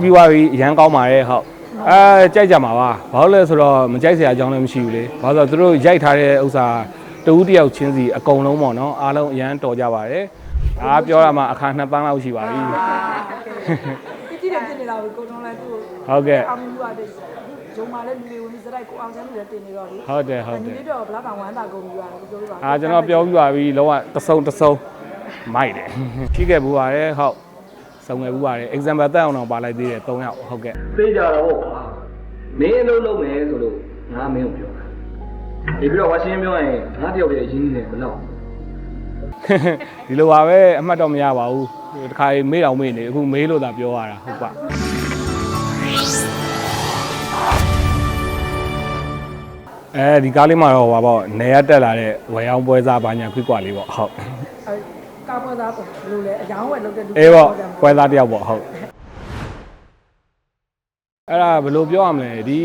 ည့်ပြီးသွားပြီအရန်ကောင်းပါတယ်ဟုတ်အဲကြိုက်ကြမှာပါဘာလို့လဲဆိုတော့မကြိုက်စရာအကြောင်းလည်းမရှိဘူးလေဘာလို့လဲဆိုတော့သူတို့ရိုက်ထားတဲ့ဥစ္စာတဦးတစ်ယောက်ချင်းစီအကုန်လုံးပေါ့နော်အားလုံးအရန်တော်ကြပါတယ်ဒါပြောရမှာအခါနှစ်ပန်းလောက်ရှိပါပြီတိတိတယ်ပြင်နေတာကိုကိုတုံးလိုက်သူ့ဟုတ်ကဲ့အောင်မှုရတဲ့ဂျုံမာလည်းလူတွေဝင်စရိုက်ကိုအောင်ချမ်းလူတွေတင်နေတော့လေဟုတ်တယ်ဟုတ်တယ်ဒီလေးတော့ဘလောက်တောင်ဝမ်းသာကုန်ပြီရတယ်ကိုပြောပြပါအာကျွန်တော်ပြောပြပါပြီလောကတဆုံတဆုံမိုက်တယ်ရှိခဲ့ဘူးပါတယ်ဟုတ် စုံခဲ့ဘူးပါတယ် example တက်အောင်တော့ပါလိုက်သေးတယ်၃ယောက်ဟုတ်ကဲ့သိကြတော့ဟုတ်ပါမင်းအလုပ်လုပ်မယ်ဆိုလို့ငါမင်းကိုပြောတာဒီပြီးတော့ဝါရှင်ပြောရင်ငါတယောက်တည်းရင်းနေတယ်မလောက်ဒီလိုပါပဲအမှတ်တော့မရပါဘူးတခါမေးတော့မေးနေအခုမေးလို့သာပြောရတာဟုတ်ပါအဲဒီကားလေးမှာတော့ဟိုပါပေါ့နေရတက်လာတဲ့ဝယ်အောင်ပွဲစားဘာညာခွိကွာလေးပေါ့ဟုတ်အဲ ကာပေါ်သားပေါ့ဘယ်လိုလဲအယောင်းဝယ်လုပ်တဲ့လူအေးပေါ့ပွဲသားတယောက်ပေါ့ဟုတ်အဲ့ဒါဘယ်လိုပြောရမလဲဒီ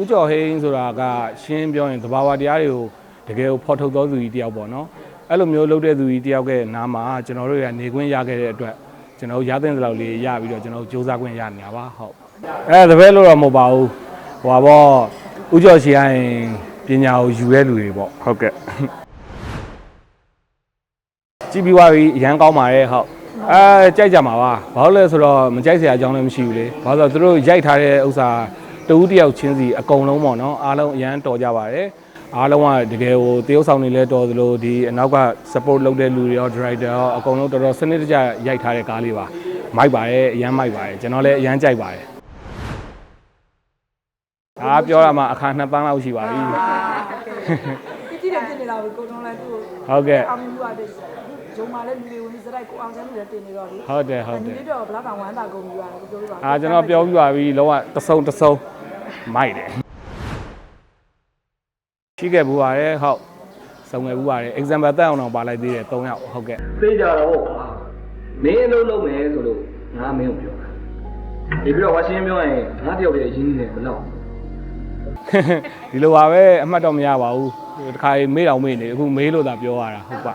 ဥကျော်ဟိန်းဆိုတာကရှင်းပြောရင်သဘာဝတရားတွေကိုတကယ်ကိုဖော်ထုတ်သောသူကြီးတယောက်ပေါ့နော်အဲ့လိုမျိုးလုပ်တဲ့သူကြီးတယောက်ကနားမှာကျွန်တော်တို့ရနေခွင့်ရခဲ့တဲ့အတွက်ကျွန်တော်တို့ရတဲ့စလောက်လေးရပြီးတော့ကျွန်တော်တို့စူးစမ်းခွင့်ရနေတာပါဟုတ်အဲ့ဒါတပည့်လို့တော့မဟုတ်ပါဘူးဟိုပါပေါ့ဥကျော်ရှိရင်ပညာကိုယူတဲ့လူတွေပေါ့ဟုတ်ကဲ့ ကြည့်ပြီးသွားပြီအရန်ကောင်းပါတယ်ဟုတ်အဲကြိုက်ကြမှာပါဘာလို့လဲဆိုတော့မကြိုက်စရာအကြောင်းလည်းမရှိဘူးလေဘာလို့လဲဆိုတော့သူတို့ရိုက်ထားတဲ့ဥစ္စာတဦးတစ်ယောက်ချင်းစီအကုန်လုံးပေါ့နော်အားလုံးအရန်တော်ကြပါတယ်အားလုံးကတကယ်ဟိုတရုပ်ဆောင်တွေလည်းတော်သလိုဒီအနောက်က support လုပ်တဲ့လူတွေရော director ရောအကုန်လုံးတော်တော်စနစ်တကျရိုက်ထားတဲ့ကားလေးပါမိုက်ပါတယ်အရန်မိုက်ပါတယ်ကျွန်တော်လည်းအရန်ကြိုက်ပါတယ်ဒါပြောရမှာအခါနှစ်ပန်းလောက်ရှိပါပြီတိတိတယ်ပြင်နေတာကိုကိုတုံးလိုက်သူ့ဟုတ်ကဲ့အောင်မှုရတဲ့ ဂျုံမာလည်းလူတွေဝင်စရိုက်ကိုအောင်ချမ်းလူတွေတင်နေတော့လေဟုတ်တယ်ဟုတ်ဒီတယ်လေးတော့ဘလောက်တောင်ဝမ်းသာကုန်ပြီရတယ်ကိုပြောပြပါအာကျွန်တော်ပြောပြပါပြီလောကတဆုံတဆုံမိုက်တယ်ရှိခဲ့ဘူးပါတယ်ဟုတ်စုံခဲ့ဘူးပါတယ် example တက်အောင်တော့ပါလိုက်သေးတယ်၃ယောက်ဟုတ်ကဲ့သိကြတော့ဟုတ်ပါမင်းအလုပ်လုပ်မယ်ဆိုလို့ငါမင်းကိုပြောတာဒီပြီးတော့ဝါရှင်ပြောရင်ငါတယောက်တည်းရင်းနေတယ်မလောက်ဒီလိုပါပဲအမှတ်တော့မရပါဘူးတခါမေးတော့မေးနေအခုမေးလို့သာပြောရတာဟုတ်ပါ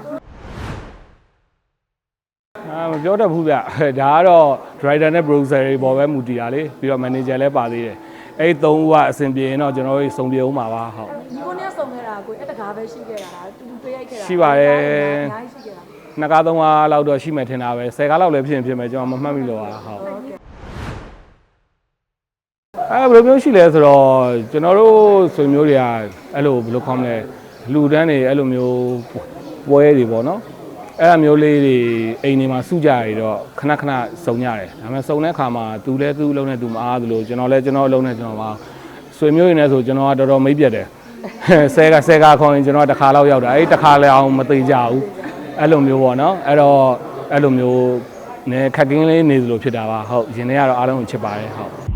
အာမပြောတတ်ဘူးဗျဒါကတော့ driver နဲ့ browser တွေပေါ်ပဲမူတည်တာလေပြီးတော့ manager လည်းပါသေးတယ်အဲ့ဒီ၃ဦးကအဆင်ပြေရင်တော့ကျွန်တော်တို့စုံပြေအောင်ပါပါဟုတ်ဒီကိုနဲ့ဆုံခဲ့တာကိုအဲ့တကားပဲရှိခဲ့တာလားတူတူတွေ့ရိုက်ခဲ့တာရှိပါတယ်အများကြီးရှိခဲ့တာနှစ်ကားသုံးကားလောက်တော့ရှိမှထင်တာပဲ10ကားလောက်လည်းဖြစ်ရင်ဖြစ်မယ်ကျွန်တော်မမှတ်မိလို့ပါဟုတ်ဟုတ်ကဲ့အဲဘယ်လိုမျိုးရှိလဲဆိုတော့ကျွန်တော်တို့ဆွေမျိုးတွေကအဲ့လိုဘယ်လိုခေါ်မလဲလူတန်းတွေအဲ့လိုမျိုးပွဲတွေပေါ့နော် အဲ့လိုမျိုးလေးတွေအိမ်တွေမှာစုကြရတော့ခဏခဏစုံကြတယ်ဒါပေမဲ့စုံတဲ့ခါမှာသူလည်းသူ့အလုံးနဲ့သူမအားသလိုကျွန်တော်လည်းကျွန်တော်အလုံးနဲ့ကျွန်တော်မအားဆွေမျိုးတွေနဲ့ဆိုကျွန်တော်ကတော်တော်မိတ်ပြတ်တယ်ဆဲကဆဲကခေါင်းရင်ကျွန်တော်ကတစ်ခါလောက်ရောက်တာအဲ့ဒီတစ်ခါလည်းအောင်မသိကြဘူးအဲ့လိုမျိုးပေါ့နော်အဲ့တော့အဲ့လိုမျိုးနည်းခက်ကင်းလေးနေသလိုဖြစ်တာပါဟုတ်ရင်ထဲကတော့အားလုံးကိုချစ်ပါတယ်ဟုတ်